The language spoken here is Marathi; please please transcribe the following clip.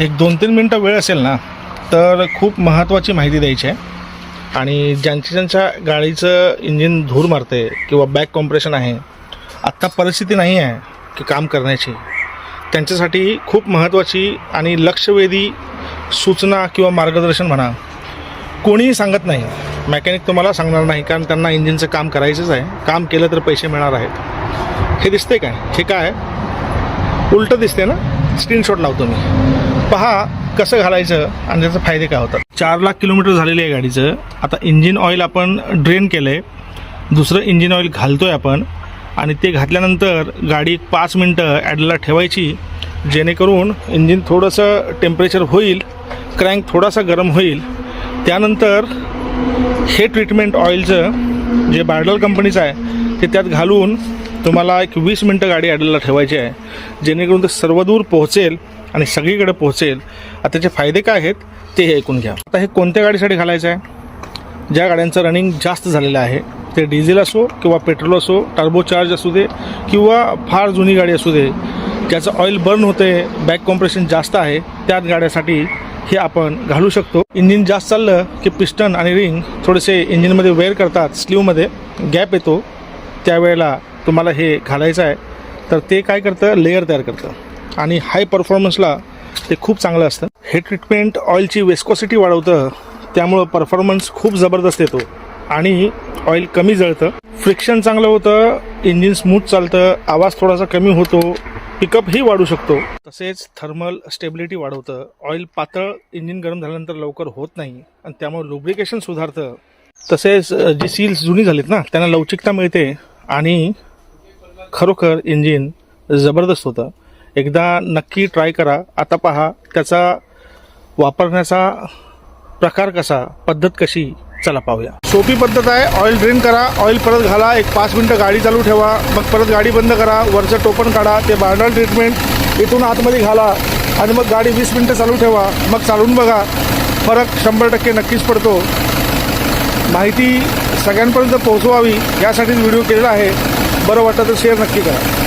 एक दोन तीन मिनटं वेळ असेल ना तर खूप महत्त्वाची माहिती द्यायची आहे. आणि ज्यांच्या ज्यांच्या गाडीचं इंजिन धूर मारते किंवा बॅक कॉम्प्रेशन आहे आत्ता परिस्थिती नाही आहे की काम करण्याची. त्यांच्यासाठी खूप महत्त्वाची आणि लक्षवेधी सूचना किंवा मार्गदर्शन म्हणा कोणीही सांगत नाही. मॅकॅनिक तुम्हाला सांगणार नाही कारण त्यांना इंजिनचं काम करायचंच आहे. काम केलं तर पैसे मिळणार आहेत. हे दिसते काय? हे काय? उलटं दिसते ना? स्क्रीनशॉट लावतो मी. पहा कसं घालायचं आणि त्याचे फायदे काय होतात. चार लाख किलोमीटर झालेले आहे गाडीचं. आता इंजिन ऑइल आपण ड्रेन केलं आहे दुसरं इंजिन ऑइल घालतो आहे आपण. आणि ते घातल्यानंतर गाडी पाच मिनटं ॲडला ठेवायची जेणेकरून इंजिन थोडंसं टेम्परेचर होईल क्रँक थोडासा गरम होईल. त्यानंतर हे ट्रीटमेंट ऑइलचं जे बार्डल कंपनीचं आहे ते त्यात घालून तुम्हाला एक वीस मिनटं गाडी ॲडलला ठेवायची आहे. जेणेकरून ते सर्वदूर पोहोचेल आणि सगळीकडे पोहोचेल. आता त्याचे फायदे काय आहेत ते हे ऐकून घ्या. आता हे कोणत्या गाडीसाठी घालायचं आहे ज्या गाड्यांचं रनिंग जास्त झालेलं आहे ते डिझेल असो किंवा पेट्रोल असो टर्बो चार्ज असू दे किंवा फार जुनी गाडी असू दे ज्याचं ऑइल बर्न होते बॅक कॉम्प्रेशन जास्त आहे त्याच गाड्यासाठी हे आपण घालू शकतो. इंजिन जास्त चाललं की पिस्टन आणि रिंग थोडेसे इंजिनमध्ये वेअर करतात स्लीवमध्ये गॅप येतो. त्यावेळेला तुम्हाला हे घालायचं आहे तर ते काय करतं? लेअर तयार करतं. आणि हाय परफॉर्मन्सला ते खूप चांगलं असतं. हे ट्रीटमेंट ऑइलची वेस्कोसिटी वाढवतं त्यामुळं परफॉर्मन्स खूप जबरदस्त येतो. आणि ऑइल कमी जळतं. फ्रिक्शन चांगलं होतं इंजिन स्मूथ चालतं आवाज थोडासा कमी होतो पिकअपही वाढू शकतो. तसेच थर्मल स्टेबिलिटी वाढवतं. ऑइल पातळ इंजिन गरम झाल्यानंतर लवकर होत नाही आणि त्यामुळे लुब्रिकेशन सुधारतं. तसेच जी सील्स जुनी झालीत ना त्यांना लवचिकता मिळते आणि खरोखर इंजिन जबरदस्त होतं. एकदा नक्की ट्राय करा. आता पहा त्याचा वापरण्याचा प्रकार कसा पद्धत कशी चला पाहूया. सोपी पद्धत आहे ऑइल ड्रेन करा ऑइल परत घाला एक पाच मिनटं गाडी चालू ठेवा मग परत गाडी बंद करा वरचं टोपण काढा ते बार्डल ट्रीटमेंट इथून आतमध्ये घाला आणि मग गाडी वीस मिनटं चालू ठेवा मग चालून बघा. फरक शंभर टक्के नक्कीच पडतो. माहिती सगळ्यांपर्यंत पोहोचवावी यासाठीच व्हिडिओ केलेला आहे. बरं वाटतं तर शेअर नक्की करा.